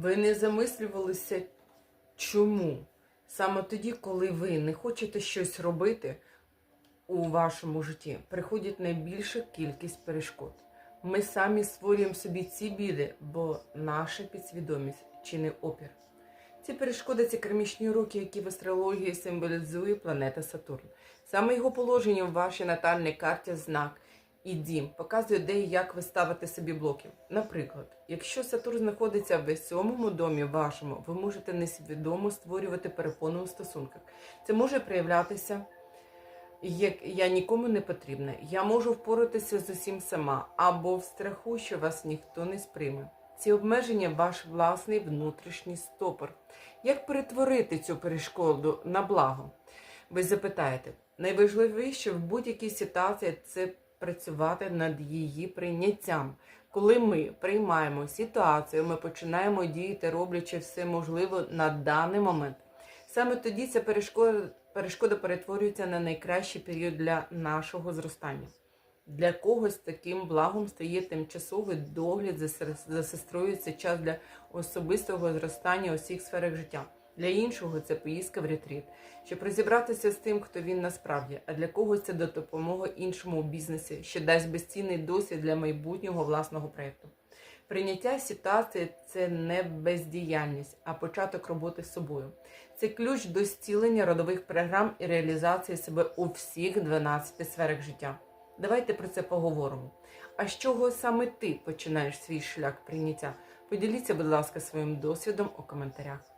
Ви не замислювалися, чому? Саме тоді, коли ви не хочете щось робити у вашому житті, приходить найбільша кількість перешкод. Ми самі створюємо собі ці біди, бо наша підсвідомість чинить опір. Ці перешкоди це кармічні уроки, які в астрології символізує планета Сатурн. Саме його положення в вашій натальній карті знак і дім показує, де і як ви ставите собі блоки. Наприклад, якщо Сатурн знаходиться в сьомому домі вашому, ви можете несвідомо створювати перепони у стосунках. Це може проявлятися як я нікому не потрібна, я можу впоратися з усім сама, або в страху, що вас ніхто не сприйме. Ці обмеження ваш власний внутрішній стопор. Як перетворити цю перешкоду на благо? Ви запитаєте, найважливіше в будь-якій ситуації це працювати над її прийняттям. Коли ми приймаємо ситуацію, ми починаємо діяти, роблячи все можливе на даний момент. Саме тоді ця перешкода, перешкода перетворюється на найкращий період для нашого зростання. Для когось таким благом стає тимчасовий догляд за сестрою. Це час для особистого зростання у всіх сферах життя. Для іншого це поїздка в ретріт, щоб розібратися з тим, хто він насправді, а для когось це до допомоги іншому у бізнесі, що дасть безцінний досвід для майбутнього власного проєкту. Прийняття ситуації це не бездіяльність, а початок роботи з собою. Це ключ до зцілення родових програм і реалізації себе у всіх 12 сферах життя. Давайте про це поговоримо. А з чого саме ти починаєш свій шлях прийняття? Поділіться, будь ласка, своїм досвідом у коментарях.